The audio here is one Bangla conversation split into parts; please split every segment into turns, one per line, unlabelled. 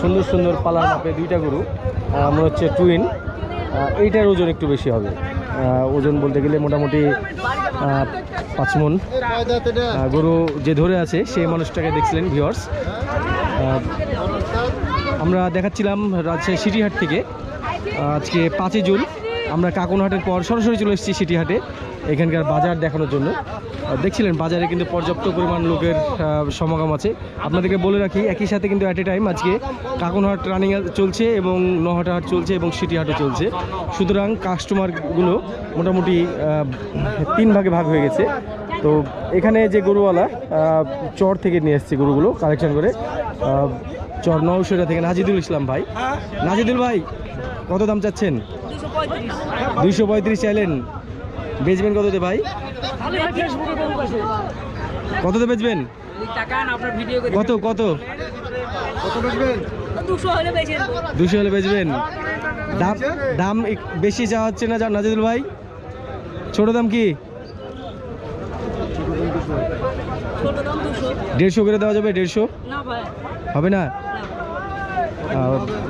সুন্দর সুন্দর পালার মাপে দুইটা গরু মনে হচ্ছে টুইন এইটার ওজন একটু বেশি হবে। ওজন বলতে গেলে মোটামুটি পাঁচ মন। গরু যে ধরে আছে, সেই মানুষটাকে দেখছিলেন ভিওর্স আমরা দেখাচ্ছিলাম রাজশাহী সিটিহাট থেকে। আজকে পাঁচই জুন, আমরা কাকুনহাটের পর সরাসরি চলে এসেছি সিটিহাটে। এখানকার বাজার দেখানোর জন্য। দেখছিলেন বাজারে কিন্তু পর্যাপ্ত পরিমাণ লোকের সমাগম আছে। আপনাদেরকে বলে রাখি একই সাথে কিন্তু অ্যাট এ টাইম আজকে কাকুনহাট রানিং চলছে এবং নহাটা হাট চলছে এবং সিটিহাটও চলছে। সুতরাং কাস্টমারগুলো মোটামুটি তিন ভাগে ভাগ হয়ে গেছে। তো এখানে যে গরুওয়ালা চর থেকে নিয়ে এসছে গরুগুলো কালেকশন করে চর নৌশিরা থেকে নাজিদুল ইসলাম ভাই। নাজিদুল ভাই কত দাম চাচ্ছেন? দুইশো পঁয়ত্রিশ চাইলেন। বেচবেন কততে ভাই? কততে বেচবেন? কত কত?
দুশো হলে
বেচবেন। দাম দাম বেশি যাওয়া হচ্ছে না যা নাজিদুল ভাই? ছোট দাম কি? দেড়শো করে দেওয়া যাবে দেড়শো? হবে না?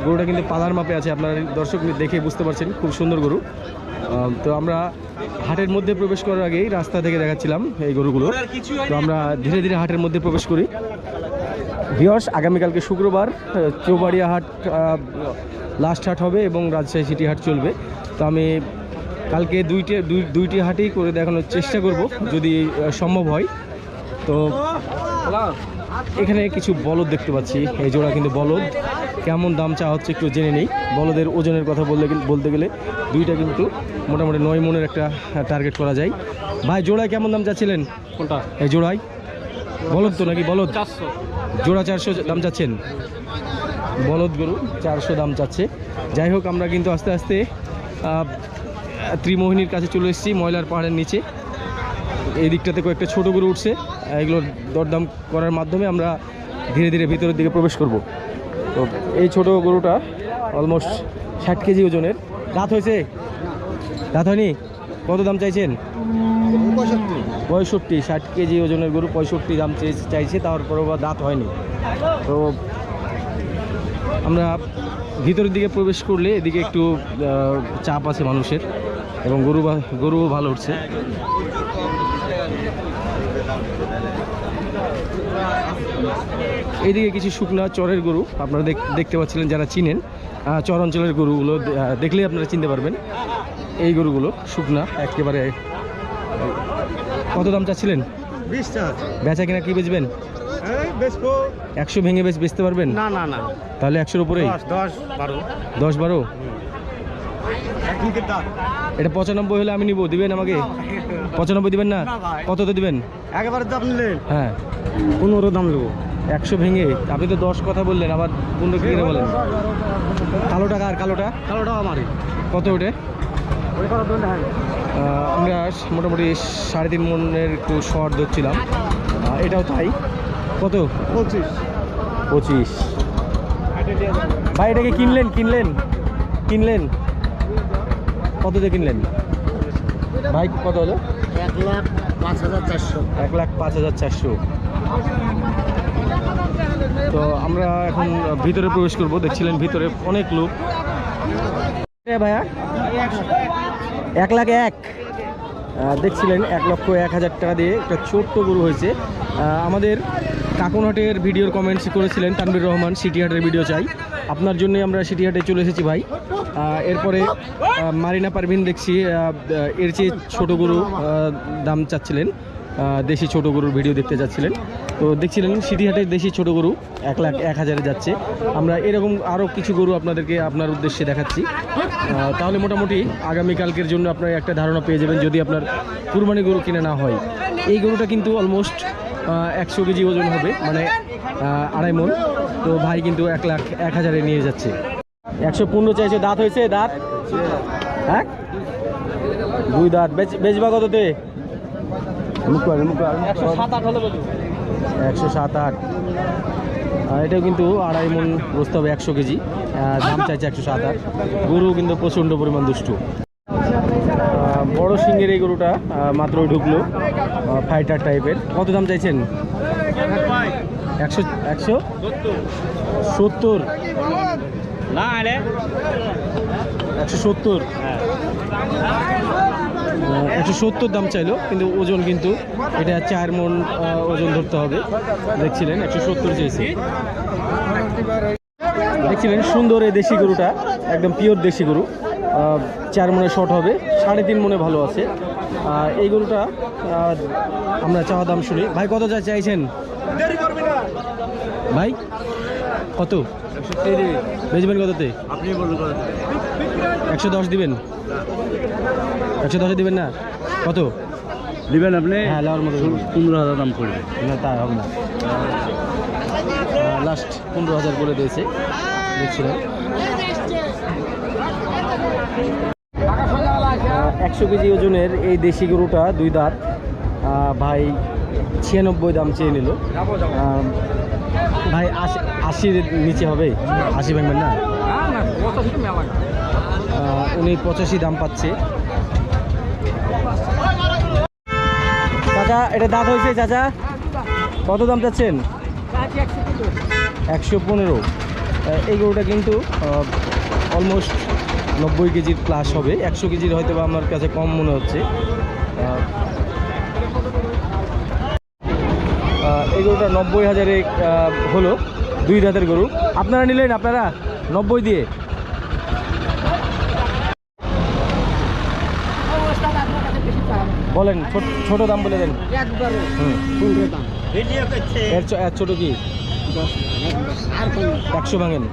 গরুটা কিন্তু পালার মাপে আছে আপনার দর্শক দেখে বুঝতে পারছেন খুব সুন্দর গরু। তো আমরা হাটের মধ্যে প্রবেশ করার আগেই রাস্তা থেকে দেখাচ্ছিলাম এই গরুগুলো। তো আমরা ধীরে ধীরে হাটের মধ্যে প্রবেশ করি। ভিওর্স আগামীকালকে শুক্রবার চৌবাড়িয়া হাট লাস্ট হাট হবে এবং রাজশাহী সিটি হাট চলবে। তো আমি কালকে দুইটি, দুই- দুইটি হাটেই করে দেখানোর চেষ্টা করব, যদি সম্ভব হয়। তো এখানে কিছু বলদ দেখতে পাচ্ছি। এই জোড়া কিন্তু বলদ। কেমন দাম চা হচ্ছে একটু জেনে নেই। বলদের ওজনের কথা বলতে গেলে বলতে গেলে দুইটা কিন্তু মোটামুটি নয় মনের একটা টার্গেট করা যায়। ভাই জোড়ায় কেমন দাম চাচ্ছিলেন? কোনটা? এই জোড়ায়? বলদ তো নাকি বলদ? জোড়া চারশো দাম চাচ্ছেন? বলদ গরু চারশো দাম চাচ্ছে। যাই হোক আমরা কিন্তু আস্তে আস্তে ত্রিমোহিনীর কাছে চলে এসেছি ময়লার পাহাড়ের নিচে। এই দিকটাতে কয়েকটা ছোট গরু উঠছে। এগুলোর দরদাম করার মাধ্যমে আমরা ধীরে ধীরে ভিতরের দিকে প্রবেশ করব। তো এই ছোট গরুটা অলমোস্ট ষাট কেজি ওজনের। দাঁত হয়েছে? দাঁত হয়নি? কত দাম চাইছেন? পঁয়ষট্টি। ষাট কেজি ওজনের গরু পঁয়ষট্টি দাম চাইছে, তারপরেও বা দাঁত হয়নি। তো আমরা ভিতরের দিকে প্রবেশ করলে এদিকে একটু চাপ আছে মানুষের এবং গরু গরুও ভালো উঠছে। এইদিকে কিছু শুকনা চরের গরু আপনারা দেখ- দেখতে পাচ্ছিলেন যারা চিনেন চর অঞ্চলের গরুগুলো দেখলেই আপনারা চিনতে পারবেন। এই গরুগুলো শুকনা একেবারে কত দাম চাচ্ছিলেন? বেচা কিনা কি বেচবেন? একশো ভেঙে বেচ বেচতে পারবেন?
না না না।
তাহলে একশোর উপরেই?
দশ বারো।
দশ বারো? এটা পঁচানব্বই হলে আমি নিব দিবেন আমাকে? পঁচানব্বই দিবেন না। কততে দিবেন?
একেবারে দাম নিলেন
হ্যাঁ।
পনেরো দাম নেব।
একশো ভেঙে আপনি তো দশ কথা বললেন আবার পনেরো কি বলেন। কালো টাকা আর কালোটা?
কালোটা আমারই।
কত ওটে?
কত হ্যাঁ।
আমরা মোটামুটি সাড়ে তিন মনের একটু শর্ট ধরছিলাম। এটাও তাই। কত?
পঁচিশ।
পঁচিশ। ভাই এটাকে কিনলেন কিনলেন কিনলেন? কত দিয়ে কিনলেন? ভাই, কত হলো?
এক লাখ পাঁচ হাজার চারশো।
এক লাখ পাঁচ হাজার চারশো তো আমরা এখন ভিতরে প্রবেশ করব। দেখছিলেন ভিতরে অনেক লোক। ভাইয়া? এক লাখ এক। দেখছিলেন এক লক্ষ এক হাজার টাকা দিয়ে একটা ছোট্ট গরু হয়েছে। আমাদের কাকুনহাটের ভিডিওর কমেন্টস করেছিলেন তানবির রহমান, সিটিহাটের ভিডিও চাই। আপনার জন্যই আমরা সিটিহাটে চলে এসেছি ভাই। এরপরে মারিনা পারভিন দেখছি এর চেয়ে ছোট গরু দাম চাচ্ছিলেন। দেশি ছোট গরুর ভিডিও দেখতে যাচ্ছিলেন। তো দেখছিলেন সিটিহাটের দেশি ছোট গরু, এক লাখ এক হাজারে যাচ্ছে। আমরা এরকম আরও কিছু গরু আপনাদেরকে আপনার উদ্দেশ্যে দেখাচ্ছি। তাহলে মোটামুটি আগামীকালকের জন্য আপনার একটা ধারণা পেয়ে যাবেন, যদি আপনার কুরবানি গরু কিনে না হয়। এই গরুটা কিন্তু অলমোস্ট একশো কেজি ওজন হবে মানে আড়াই মন। তো ভাই কিন্তু এক লাখ এক হাজারে নিয়ে যাচ্ছে। একশো পনেরো চাইছে দাঁত হয়েছে দাঁত? হ্যাঁ? দুই দাঁত। বেচ বেচবা কততে
একশো সাত আট হলে
একশো সাত আট। আর এটাও কিন্তু আড়াই মন বসতে হবে একশো কেজি। দাম চাইছে একশো সাত আট। গরু কিন্তু প্রচণ্ড পরিমাণ দুষ্টু। বড় সিংহের এই গরুটা মাত্রই ঢুকলো ফাইটার টাইপের কত দাম চাইছেন? একশো একশো? সত্তর। একশো সত্তর? একশো সত্তর দাম চাইলো, কিন্তু ওজন কিন্তু, এটা চার মন ওজন ধরতে হবে। দেখছিলেন, একশো সত্তর চেয়েছে দেখছিলেন, সুন্দর এই দেশি গরুটা, একদম পিওর দেশি গরু। চার মনে শর্ট হবে সাড়ে তিন মনে ভালো আছে। আর এই গরুটা আমরা চাওয়া দাম শুনি। ভাই কত যা চাইছেন? ভাই কত? বেচবেন কততে? একশো দশ দিবেন? একশো দশে দিবেন না? কত?
দিবেন আপনি?
হ্যাঁ লওয়ার মতো।
পনেরো হাজার দাম পড়বে।
না তা হবে না। লাস্ট পনেরো হাজার বলে দিয়েছে। দেখছিলাম। একশো কেজি ওজনের এই দেশি গরুটা, দুই দাঁত। ভাই ছিয়ানব্বই দাম চেয়ে নিল। ভাই আশি আশির নিচে হবে? আশি ভাঙবেন না? উনি পঁচাশি দাম পাচ্ছে। চাচা, এটা দাঁত হয়েছে চাচা? কত দাম চাচ্ছেন? একশো পনেরো। এই গরুটা কিন্তু অলমোস্ট নব্বই কেজির প্লাস হবে। একশো কেজির হয়তো বা আমার কাছে কম মনে হচ্ছে। এই গরুটা নব্বই হাজারে হলো দুই দাঁতের গরু। আপনারা নিলেন আপনারা নব্বই দিয়ে। বলেন ছোট- ছোট দাম বলে দেন। ছোট কি? একশো ভাঙেন?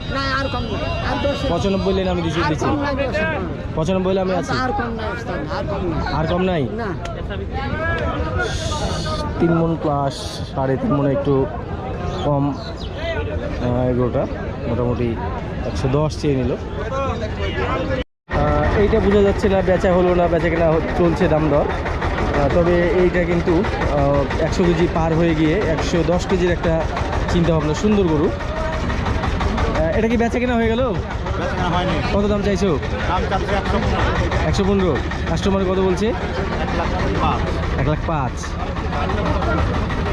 দশ
পঁচানব্বই লেন আমি
আর
দিচ্ছি। পঁচানব্বই আমি আছি।
আর কম
নাই? তিন মন প্লাস সাড়ে তিন মনে একটু কম এগুলোটা মোটামুটি একশো দশ চেয়ে নিল। এইটা বোঝা যাচ্ছে না বেচা হলো না বেচা কেনা চলছে দাম দর তবে এইটা কিন্তু একশো কেজি পার হয়ে গিয়ে একশো দশ কেজির একটা চিন্তা ভাবনা সুন্দর গরু। এটা কি বেচা কেনা হয়ে গেল? কত দাম চাইছো?
একশো পনেরো।
কাস্টমার কত বলছে?
এক লাখ পাঁচ।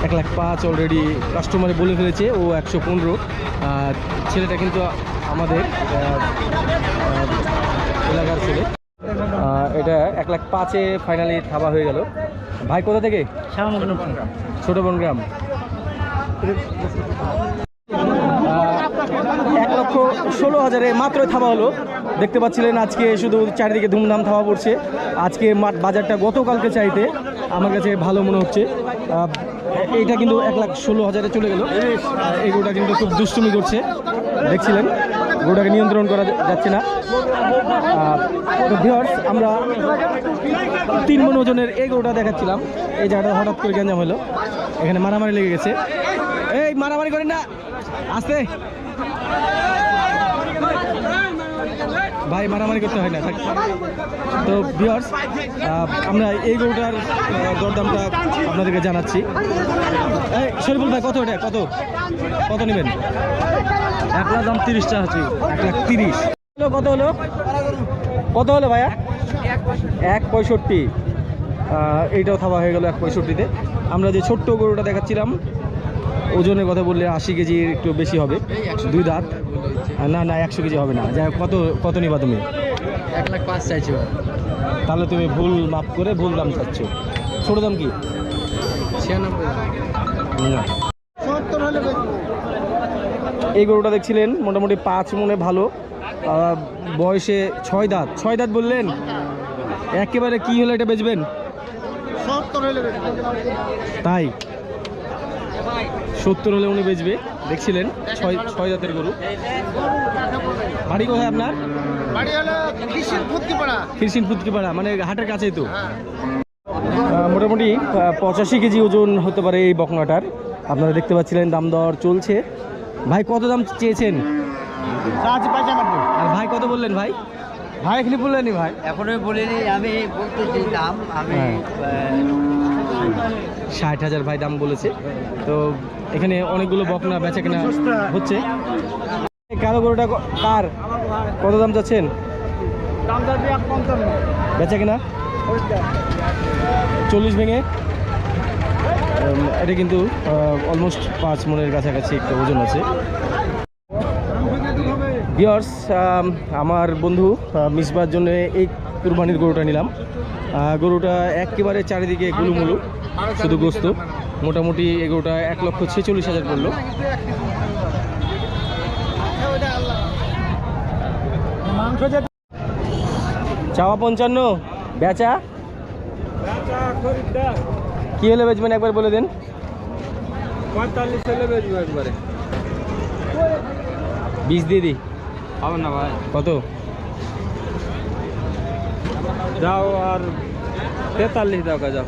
এক লাখ পাঁচ। অলরেডি কাস্টমারে বলে ফেলেছে ও একশো পনেরো। ছেলেটা কিন্তু আমাদের এলাকার ছেলে। এটা এক লাখ পাঁচে ফাইনালি থাবা হয়ে গেল। ভাই কোথা থেকে? ছোট বনগ্রাম। এক লক্ষ ষোলো হাজারে মাত্রই থাবা হলো। দেখতে পাচ্ছিলেন আজকে শুধু চারিদিকে ধুমধাম থাবা পড়ছে। আজকে মাঠ বাজারটা গতকালকে চাইতে আমার কাছে ভালো মনে হচ্ছে। এইটা কিন্তু এক লাখ ষোলো হাজারে চলে গেল। এই গরুটা কিন্তু খুব দুষ্টুমি করছে। দেখছিলেন, গরুটাকে নিয়ন্ত্রণ করা যাচ্ছে না। ভিওর্স আমরা তিন মন ওজনের এই গরুটা দেখাচ্ছিলাম। এই জায়গাটা হঠাৎ করে গ্যাঞ্জাম হলো। এখানে মারামারি লেগে গেছে। এই, মারামারি করেন না। আস্তে। ভাই, মারামারি করতে হয় না। তো ভিওর্স আমরা এই গরুটার দরদামটা আপনাদেরকে জানাচ্ছি। এই, শরীফুল ভাই, কত এটা? কত? কত নেবেন? এক লাখ দাম তিরিশটা আছে এক লাখ তিরিশ। কত হলো? কত হলো ভাইয়া? এক পঁয়ষট্টি। এইটাও থাবা হয়ে গেল এক পঁয়ষট্টিতে। আমরা যে ছোট্ট গরুটা দেখাচ্ছিলাম ওজনের কথা বললে আশি কেজি একটু বেশি হবে। দুই দাঁত। না না একশো কেজি হবে না। যাই হোক, কত কত নিবা তুমি?
এক লাখ পাঁচ চাইছো।
তাহলে তুমি ভুল মাপ করে ভুল দাম চাচ্ছ। ছোট দাম কি?
ছিয়ানব্বই
না। এই গরুটা দেখছিলেন মোটামুটি পাঁচ মনে ভালো। বয়সে ছয় দাঁত। ছয় দাঁত বললেন? একেবারে কি হলে এটা বেচবেন। তাই? সত্তর হলে উনি বেচবে। দেখছিলেন ছয় ছয় জাতের গরু। বাড়ি কোথায় আপনার?
বাড়ি হলো কৃষি ভর্তি পড়া
ফিরসিন পুতকিপাড়া মানে হাটের কাছেই তো। মোটামুটি পঁচাশি কেজি ওজন হতে পারে এই বকনাটার। আপনারা দেখতে পাচ্ছিলেন দাম দর চলছে। ভাই কত দাম চেয়েছেন? আর ভাই কত বললেন ভাই?
ভাই এখানে বললেনি ভাই।
এখনও বলিনি আমি বলতেছি দাম। আমি
হ্যাঁ। ষাট হাজার ভাই দাম বলেছে। তো এখানে অনেকগুলো বকনা বেচা কেনা হচ্ছে কালো গরুটা কার? কত দাম যাচ্ছেন বেচা কেনা চল্লিশ ভেঙে। এটা কিন্তু অলমোস্ট পাঁচ মনের কাছাকাছি একটা ওজন আছে। বিয়ার্স আমার বন্ধু মিসবার জন্য এই কুরবানির গরুটা নিলাম। গরুটা একেবারে চারিদিকে গুলুমুলু শুধু গোস্ত। মোটামুটি এই গরুটা এক লক্ষ ছেচল্লিশ হাজার পড়ল। চাওয়া পঞ্চান্ন বেচা? কি হলে বেচবেন একবার বলে দেন?
পঁয়তাল্লিশ হলে বেচবো একবারে।
বিষ দিয়ে
হবে না ভাই।
কত?
যাও আর তেতাল্লিশ টাকা যাও।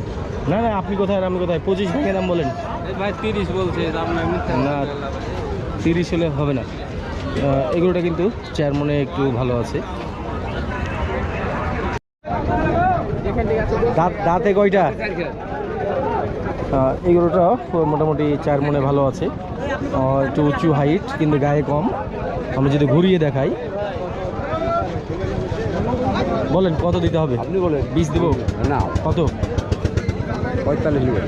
না না আপনি কোথায় আর আমি কোথায়? পঁচিশ ভেঙে দাম বলেন।
ভাই তিরিশ বলছে
না তিরিশ হলে হবে না। এগুলোটা কিন্তু চার মনে একটু ভালো আছে। দাঁত দাঁতে কয়টা? এগুলোটা মোটামুটি চার মনে ভালো আছে। একটু উঁচু হাইট কিন্তু গায়ে কম। আমরা যদি ঘুরিয়ে দেখাই বলেন কত দিতে হবে?
আপনি বলেন।
বিষ দেবো?
না।
কত?
পঁয়তাল্লিশ নেবেন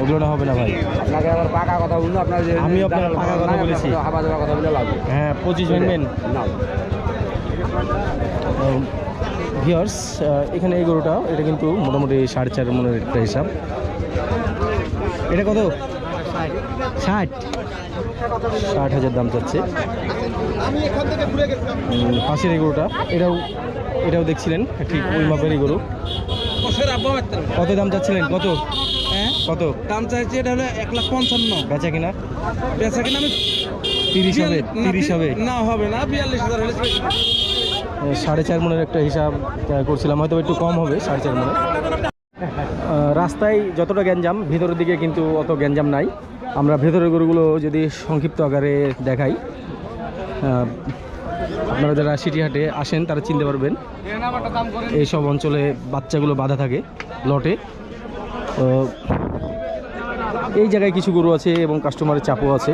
ওগুলোটা হবে না ভাই।
আপনাকে আবার পাকা কথা বলুন আপনার যে
আমি আপনার পাকা কথা বলেছি।
হাবা দেওয়া কথা বলে লাগবে
হ্যাঁ পঁচিশ ভাঙবেন
না।
ভিওর্স এখানে এই গরুটা এটা কিন্তু মোটামুটি সাড়ে চার মনের একটা হিসাব। এটা কত? ষাট। ষাট হাজার দাম চাচ্ছে। পাশের এই গরুটা এটাও এটাও দেখছিলেন? ঠিক ওই মাপেরই গরু। কত দাম চাচ্ছিলেন? কত?
হ্যাঁ?
কত?
দাম চাইছি এটা হলো এক লাখ পঞ্চান্ন।
বেচা কিনা?
বেচা কিনা আমি
তিরিশ হবে তিরিশ হবে?
না হবে না বিয়াল্লিশ হাজার হলে
সাড়ে চার মনের একটা হিসাব করছিলাম। হয়তো একটু কম হবে সাড়ে চার মনে রাস্তায় যতটা গ্যাঞ্জাম ভিতরের দিকে কিন্তু অত গ্যাঞ্জাম নাই। আমরা ভেতরের গরুগুলো যদি সংক্ষিপ্ত আকারে দেখাই আপনারা যারা সিটিহাটে আসেন, তারা চিনতে পারবেন এইসব অঞ্চলে বাচ্চাগুলো বাঁধা থাকে লটে। তো, এই জায়গায় কিছু গরু আছে এবং কাস্টমারের চাপও আছে।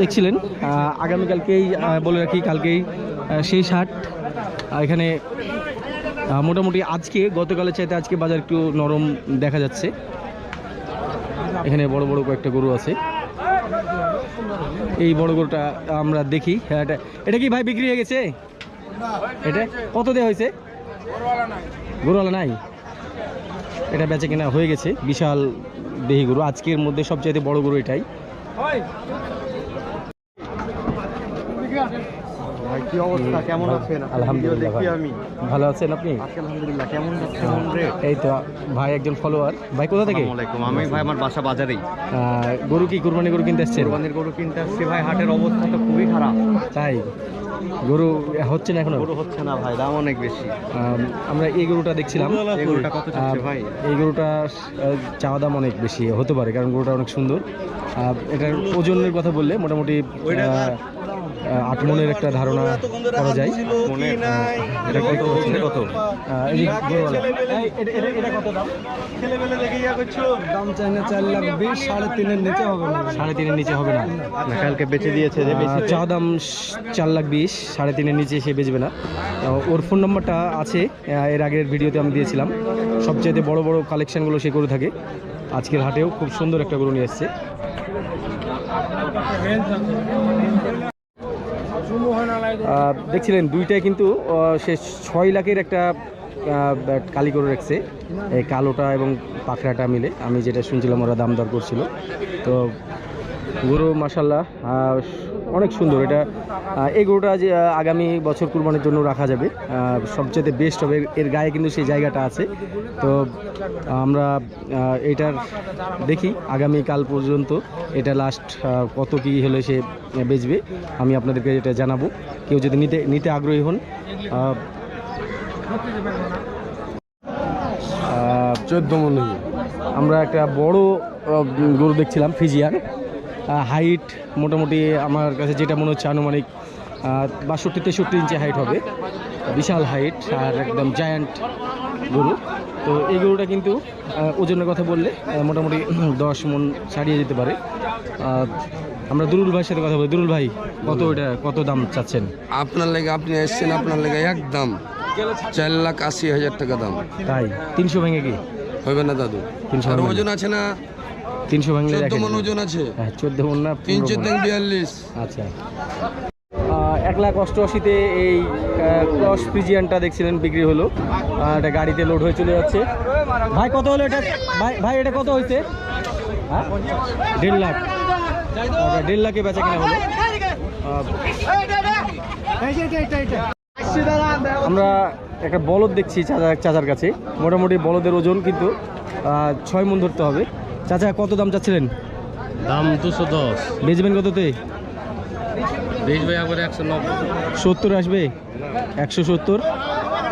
দেখছিলেন আগামীকালকেই বলে রাখি, কালকেই সেই শার্ট এখানে মোটামুটি আজকে, গতকালের চাইতে আজকে বাজার একটু নরম দেখা যাচ্ছে। এখানে বড় বড় কয়েকটা গরু আছে। এই বড় গরুটা আমরা দেখি। হ্যাঁ, এটা এটা কি ভাই বিক্রি হয়ে গেছে? এটা? কত দেওয়া হয়েছে? গরুওয়ালা নাই? এটা বেচে কিনা হয়ে গেছে। বিশাল দেহি গরু। আজকের মধ্যে সবচেয়ে বড় গরু এটাই
ভাই কি অবস্থা কেমন আছেন?
আলহামদুলিল্লাহ ভাই।
আমি।
ভালো আছেন আপনি?
আলহামদুলিল্লাহ কেমন কেমন
এই তো ভাই একজন ফলোয়ার ভাই কোথা থেকে?
আসসালামাইকুম আমি ভাই আমার বাসা বাজারেই।
গরু কি কুরবানি গরু কিনতে এসছেন?
কোরবানির গরু কিনতে আসছি ভাই হাটের অবস্থা তো খুবই খারাপ।
তাই? গরু হচ্ছে না এখন?
গরু হচ্ছে না ভাই দাম অনেক বেশি।
আমরা এই গরুটা দেখছিলাম।
এই গরুটা কত চাচ্ছে ভাই?
এই গরুটা চাওয়া দাম অনেক বেশি হতে পারে কারণ গরুটা অনেক সুন্দর। এটার ওজনের কথা বললে মোটামুটি আট মনের একটা ধারণা করা যায়। এটা কত হচ্ছে? কত? এই যে গরুওয়ালা। এই, এটা- এটা- এটা দাম?
দাম চাই না চার লাখ বিশ সাড়ে তিনের নিচে হবে না।
সাড়ে তিনের নিচে হবে না।
কালকে বেচে দিয়েছে যে
চা দাম চার লাখ বিশ সাড়ে তিনের নিচে সে বেচবে না। ওর ফোন নাম্বারটা আছে। এর আগের ভিডিওতে আমি দিয়েছিলাম। সবচাইতে বড় বড় কালেকশনগুলো সে করে থাকে। আজকের হাটেও খুব সুন্দর একটা গরু নিয়ে এসছে। দেখছিলেন, দুইটাই কিন্তু সে ছয় লাখের একটা কালি করে রাখছে। এই কালোটা এবং পাখড়াটা মিলে। আমি যেটা শুনছিলাম, ওরা দাম দর করছিল। তো গরু মাসাল্লাহ অনেক সুন্দর। এটা এই গরুটা যে আগামী বছর কুরবানির জন্য রাখা যাবে। সবচেয়ে বেস্ট হবে। এর- গায়ে কিন্তু সেই জায়গাটা আছে। তো আমরা এটার দেখি আগামী কাল পর্যন্ত এটা লাস্ট কত কি হলে সে বেচবে। আমি আপনাদেরকে এটা জানাব। কেউ যদি নিতে নিতে আগ্রহী হন
চোদ্দ মনে
আমরা একটা বড় গরু দেখছিলাম ফিজিয়ান। হাইট মোটামুটি আমার কাছে যেটা মনে হচ্ছে আনুমানিক বাষট্টি তেষট্টি ইঞ্চি হাইট হবে। বিশাল হাইট আর একদম জায়ান্ট গরু। তো এই গরুটা কিন্তু ওজনের কথা বললে মোটামুটি দশ মন ছাড়িয়ে যেতে পারে। আমরা দুরুল ভাইয়ের সাথে কথা বলি। দুরুল ভাই কত এটা কত দাম চাচ্ছেন?
আপনার লেগে আপনি এসছেন আপনার লেগে একদম চার লাখ আশি হাজার টাকা দাম।
তাই? তিনশো ভেঙে কি?
হবে না দাদু।
তিনশো।
ওজন আছে না
তিনশো ভেঙে
চোদ্দ
দেখেন।
মন ওজন আছে।
হ্যাঁ চোদ্দ মন না
তিন চোদ্দ। বিয়াল্লিশ।
আচ্ছা। এক লাখ অষ্টআশিতে এই ক্রস ফ্রিজিয়ানটা দেখছিলেন বিক্রি হলো। এটা গাড়িতে লোড হয়ে চলে যাচ্ছে। ভাই কত হলো এটা? ভাই ভাই এটা কত হয়েছে? হ্যাঁ? দেড় লাখ। আচ্ছা, দেড় লাখে বেচা কিনা হলো। আমরা একটা বলদ দেখছি চাচা চাচার কাছে। মোটামুটি বলদের ওজন কিন্তু ছয় মন ধরতে হবে। চাচা কত দাম চাচ্ছিলেন?
দাম দুশো দশ।
বেচবেন কততে?
একবার একশো নব্বই।
সত্তর আসবে? একশো সত্তর?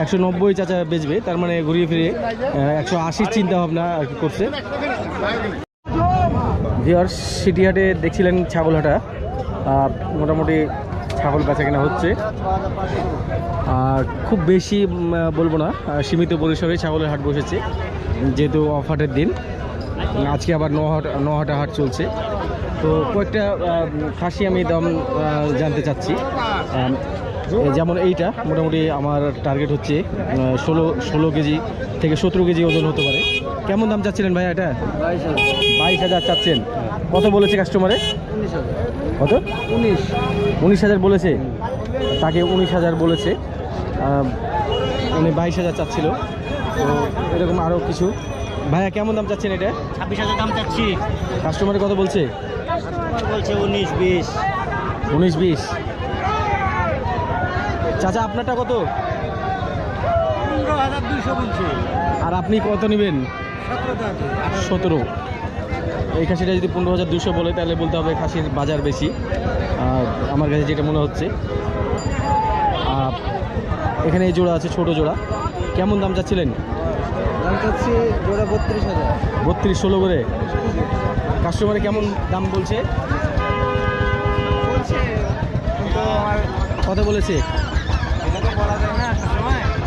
একশো নব্বই চাচা বেচবে তার মানে ঘুরিয়ে ফিরিয়ে একশো আশির চিন্তা ভাবনা আর কি করছে। ভিওর সিটিহাটে দেখছিলেন ছাগলহাটা। মোটামুটি ছাগল বেচা কেনা হচ্ছে। আর খুব বেশি বলব না সীমিত পরিসরে ছাগলের হাট বসেছে যেহেতু অফ হাটের দিন। আজকে আবার নহাটা হাট চলছে। তো কয়েকটা খাসি আমি দাম জানতে চাচ্ছি। যেমন এইটা, মোটামুটি আমার টার্গেট হচ্ছে ষোলো ষোলো কেজি থেকে সতেরো কেজি ওজন হতে পারে। কেমন দাম চাচ্ছিলেন ভাই এটা? বাইশ হাজার চাচ্ছেন। কত বলেছে কাস্টমারে কত? উনিশ উনিশ হাজার বলেছে। তাকে উনিশ হাজার বলেছে। উনি বাইশ হাজার চাচ্ছিল। তো এরকম আরও কিছু ভাইয়া কেমন দাম চাচ্ছেন এটা?
ছাব্বিশ হাজার দাম চাচ্ছি।
কাস্টমারে কত বলছে?
বলছে উনিশ বিশ।
উনিশ বিশ। চাচা আপনারটা কত?
পনেরো হাজার দুইশো বলছে।
আর আপনি কত নেবেন? সতেরো এই খাসিটা যদি পনেরো হাজার দুশো বলে তাহলে বলতে হবে খাসির বাজার বেশি। আর আমার কাছে যেটা মনে হচ্ছে এখানে এই জোড়া আছে ছোট জোড়া। কেমন দাম চাচ্ছিলেন?
বত্রিশ হাজার।
বত্রিশ ষোলো করে? কাস্টমারে কেমন দাম বলছে?
বলছে কিন্তু
বলেছে?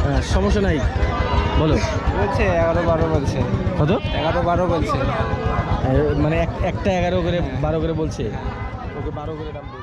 হ্যাঁ, সমস্যা নাই। বলো।
বলছে এগারো বারো বলছে।
কত?
এগারো বারো বলছে।
মানে এক- একটা এগারো করে বারো করে বলছে। ওকে বারো করে দাম বলছে।